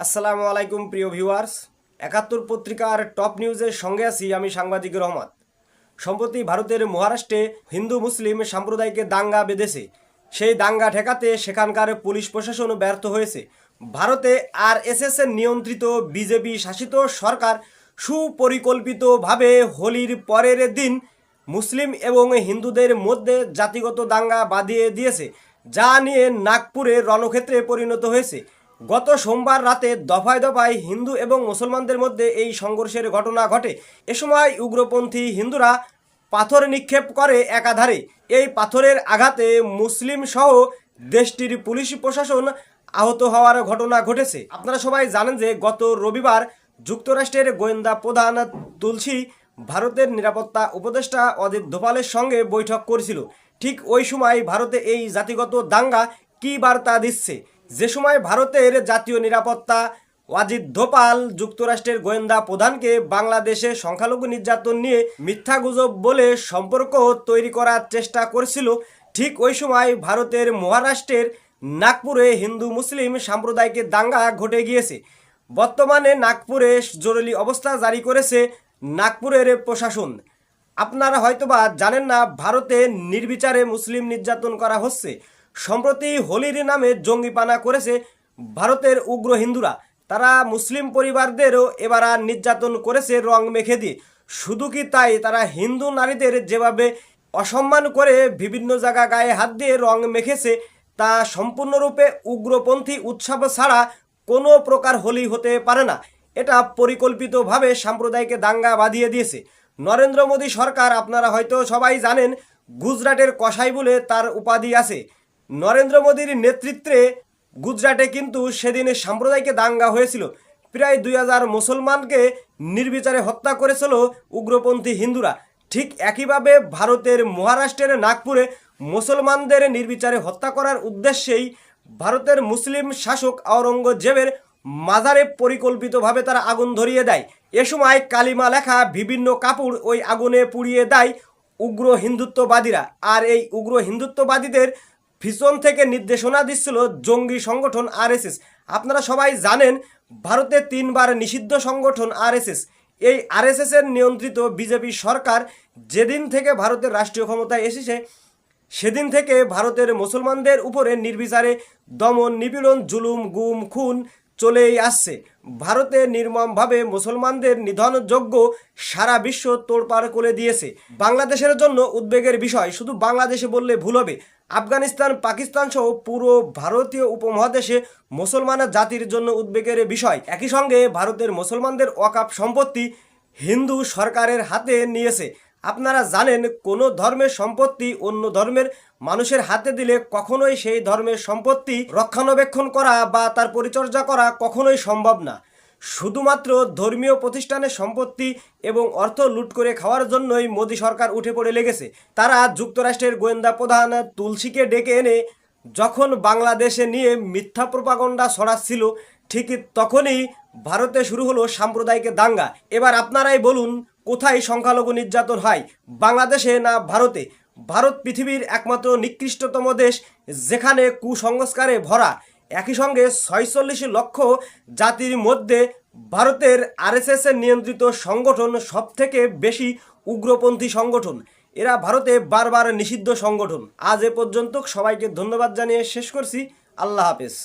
আসসালামু আলাইকুম, প্রিয় ভিউয়ার্স। একাত্তর পত্রিকার টপ নিউজের সঙ্গে আছি আমি সাংবাদিক রহমত। সম্প্রতি ভারতের মহারাষ্ট্রে হিন্দু মুসলিম সাম্প্রদায়িকে দাঙ্গা বেঁধেছে। সেই দাঙ্গা ঠেকাতে সেখানকার পুলিশ প্রশাসনও ব্যর্থ হয়েছে। ভারতে আর এর নিয়ন্ত্রিত বিজেপি শাসিত সরকার সুপরিকল্পিতভাবে হোলির পরের দিন মুসলিম এবং হিন্দুদের মধ্যে জাতিগত দাঙ্গা বাঁধিয়ে দিয়েছে, যা নিয়ে নাগপুরে রণক্ষেত্রে পরিণত হয়েছে। গত সোমবার রাতে দফায় দফায় হিন্দু এবং মুসলমানদের মধ্যে এই সংঘর্ষের ঘটনা ঘটে। এ সময় উগ্রপন্থী হিন্দুরা পাথর নিক্ষেপ করে একাধারে। এই পাথরের আঘাতে মুসলিম সহ দেশটির পুলিশ প্রশাসন আহত হওয়ার ঘটনা ঘটেছে। আপনারা সবাই জানেন যে গত রবিবার যুক্তরাষ্ট্রের গোয়েন্দা প্রধান তুলসী ভারতের নিরাপত্তা উপদেষ্টা অজিত দোপালের সঙ্গে বৈঠক করেছিল। ঠিক ওই সময় ভারতে এই জাতিগত দাঙ্গা কী বার্তা দিচ্ছে? যে সময় ভারতের জাতীয় নিরাপত্তা, ওয়াজিদ ধোপাল যুক্তরাষ্ট্রের গোয়েন্দা প্রধানকে বাংলাদেশে সংখ্যালঘু নির্যাতন নিয়ে মিথ্যা গুজব বলে সম্পর্ক তৈরি করার চেষ্টা করেছিল, ঠিক ওই সময় ভারতের মহারাষ্ট্রের নাগপুরে হিন্দু মুসলিম সাম্প্রদায়িক দাঙ্গা ঘটে গিয়েছে। বর্তমানে নাগপুরে জরুরি অবস্থা জারি করেছে নাগপুরের প্রশাসন। আপনারা হয়তোবা জানেন না, ভারতে নির্বিচারে মুসলিম নির্যাতন করা হচ্ছে। সম্প্রতি হোলির নামে জঙ্গিপানা করেছে ভারতের উগ্র হিন্দুরা। তারা মুসলিম পরিবারদেরও এবার আর নির্যাতন করেছে রং মেখে দিয়ে শুধু কি তাই, তারা হিন্দু নারীদের যেভাবে অসম্মান করে বিভিন্ন জায়গা গায়ে হাত দিয়ে রং মেখেছে, তা সম্পূর্ণরূপে উগ্রপন্থী উৎসব ছাড়া কোনো প্রকার হোলি হতে পারে না। এটা পরিকল্পিতভাবে সাম্প্রদায়িক দাঙ্গা বাঁধিয়ে দিয়েছে। নরেন্দ্র মোদী সরকার, আপনারা হয়তো সবাই জানেন, গুজরাটের কসাই বলে তার উপাধি আছে। নরেন্দ্র মোদীর নেতৃত্বে গুজরাটে কিন্তু সেদিন সাম্প্রদায়িক দাঙ্গা হয়েছিল। প্রায় দুই হাজার মুসলমানকে নির্বিচারে হত্যা করেছিল উগ্রপন্থী হিন্দুরা। ঠিক একইভাবে ভারতের মহারাষ্ট্রের নাগপুরে মুসলমানদের নির্বিচারে হত্যা করার উদ্দেশ্যেই ভারতের মুসলিম শাসক আওরঙ্গজেবের মাজারে পরিকল্পিতভাবে তারা আগুন ধরিয়ে দেয়। এ সময় কালিমা লেখা বিভিন্ন কাপড় ওই আগুনে পুড়িয়ে দেয় উগ্র হিন্দুত্ববাদীরা। আর এই উগ্র হিন্দুত্ববাদীদের পিছন থেকে নির্দেশনা দিচ্ছিল জঙ্গি সংগঠন আরএসএস। আপনারা সবাই জানেন, ভারতে তিনবার নিষিদ্ধ সংগঠন আরএসএস। এই আরএসএস এর নিয়ন্ত্রিত বিজেপি সরকার যেদিন থেকে ভারতের রাষ্ট্রীয় ক্ষমতায় এসেছে, সেদিন থেকে ভারতের মুসলমানদের উপরে নির্বিচারে দমন নিপীড়ন, জুলুম, গুম, খুন চলেই আসছে। ভারতে নির্মমভাবে মুসলমানদের নিধনযোগ্য সারা বিশ্ব তোড়পাড় করে দিয়েছে। বাংলাদেশের জন্য উদ্বেগের বিষয়, শুধু বাংলাদেশে বললে ভুল হবে। আফগানিস্তান, পাকিস্তান সহ পুরো ভারতীয় উপমহাদেশে মুসলমান জাতির জন্য উদ্বেগের বিষয়। একই সঙ্গে ভারতের মুসলমানদের ওয়াকাপ সম্পত্তি হিন্দু সরকারের হাতে নিয়েছে। আপনারা জানেন, কোনো ধর্মের সম্পত্তি অন্য ধর্মের মানুষের হাতে দিলে কখনোই সেই ধর্মের সম্পত্তি রক্ষণাবেক্ষণ করা বা তার পরিচর্যা করা কখনোই সম্ভব না। শুধুমাত্র ধর্মীয় প্রতিষ্ঠানের সম্পত্তি এবং অর্থ লুট করে খাওয়ার জন্যই মোদী সরকার উঠে পড়ে লেগেছে। তারা যুক্তরাষ্ট্রের গোয়েন্দা প্রধান তুলসীকে ডেকে এনে যখন বাংলাদেশে নিয়ে মিথ্যা প্রপাগণ্ডা ছড়াচ্ছিল, ঠিক তখনই ভারতে শুরু হলো সাম্প্রদায়িক দাঙ্গা। এবার আপনারাই বলুন কোথায় সংখ্যালঘু নির্যাতন হয়? বাংলাদেশে না ভারতে? ভারত পৃথিবীর একমাত্র নিকৃষ্টতম দেশ, যেখানে কুসংস্কারে ভরা। একই সঙ্গে ছয়চল্লিশ লক্ষ জাতির মধ্যে ভারতের আরএসএস এর নিয়ন্ত্রিত সংগঠন সবথেকে বেশি উগ্রপন্থী সংগঠন। এরা ভারতে বারবার নিষিদ্ধ সংগঠন। আজ এ পর্যন্ত সবাইকে ধন্যবাদ জানিয়ে শেষ করছি। আল্লাহ হাফেজ।